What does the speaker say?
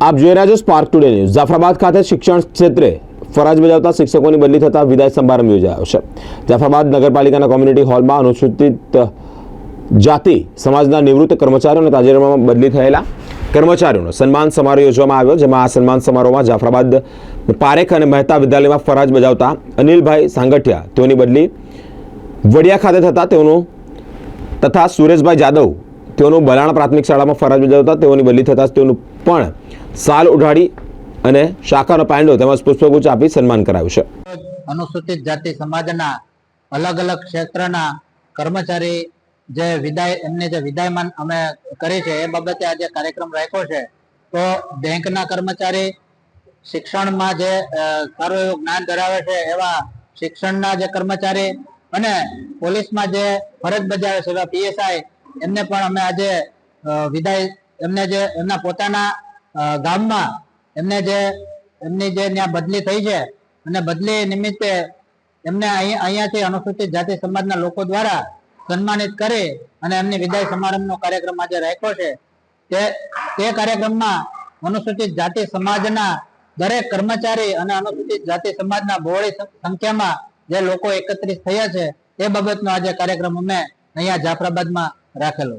આપ જોઈ રહ્યા છો સ્પાર્ક ટુડે ન્યૂઝ જાફરાબાદ ખાતે શિક્ષણ ક્ષેત્રે ફરજ બજાવતા શિક્ષકોની બદલી થતા વિદાય સમારંભ યોજાયો છે. જાફરાબાદ નગરપાલિકાના કોમ્યુનિટી હોલમાં અનુસૂચિત જાતિ સમાજના નિવૃત્ત કર્મચારીઓ અને તાજેતરમાં બદલી થયેલા કર્મચારીઓનો સન્માન સમારોહ યોજવામાં આવ્યો, જેમાં આ સન્માન સમારોહમાં જાફરાબાદ પારેખ અને મહેતા વિદ્યાલયમાં ફરજ બજાવતા અનિલભાઈ સાંગઠિયા તેઓની બદલી વડિયા ખાતે થતા તેઓનું તથા સુરેશભાઈ જાદવ તેઓનું બલાણ પ્રાથમિક શાળામાં ફરજ બજાવતા તેઓની બદલી થતાં તેઓનું પણ સાલ ઉઢાડી અને શાખાનો પાંડો તેમજ પુષ્પગુચ્છ આપી સન્માન કરાયું છે. અનુસૂચિત જાતિ સમાજના અલગ અલગ ક્ષેત્રના કર્મચારી જે વિદાય, એમને જે વિદાયમાન અમે કરી છે, એ બાબતે આજે કાર્યક્રમ રાખ્યો છે. તો બેંકના કર્મચારી શિક્ષણમાં જે સારું એવું જ્ઞાન ધરાવે છે, એવા શિક્ષણના જે કર્મચારી અને પોલીસમાં જે ફરજ બજાવે છે, એવા પીએસઆઈ એમને પણ અમે આજે વિદાય, એમને જે, એમના પોતાના ગામમાં એમને જે, એમની જે ત્યાં બદલી થઈ છે અને બદલી નિમિત્તે એમને અહીં, અહીંયાથી અનુસૂચિત જાતિ સમાજના લોકો દ્વારા સન્માનિત કરી અને એમની વિદાય સમારંભનો કાર્યક્રમ આજે રાખ્યો છે. તે તે કાર્યક્રમમાં અનુસૂચિત જાતિ સમાજના દરેક કર્મચારી અને અનુસૂચિત જાતિ સમાજના બહોળી સંખ્યામાં જે લોકો એકત્રિત થયા છે, તે બાબતનો આજે કાર્યક્રમ અમે અહીંયા જાફરાબાદમાં રાખેલો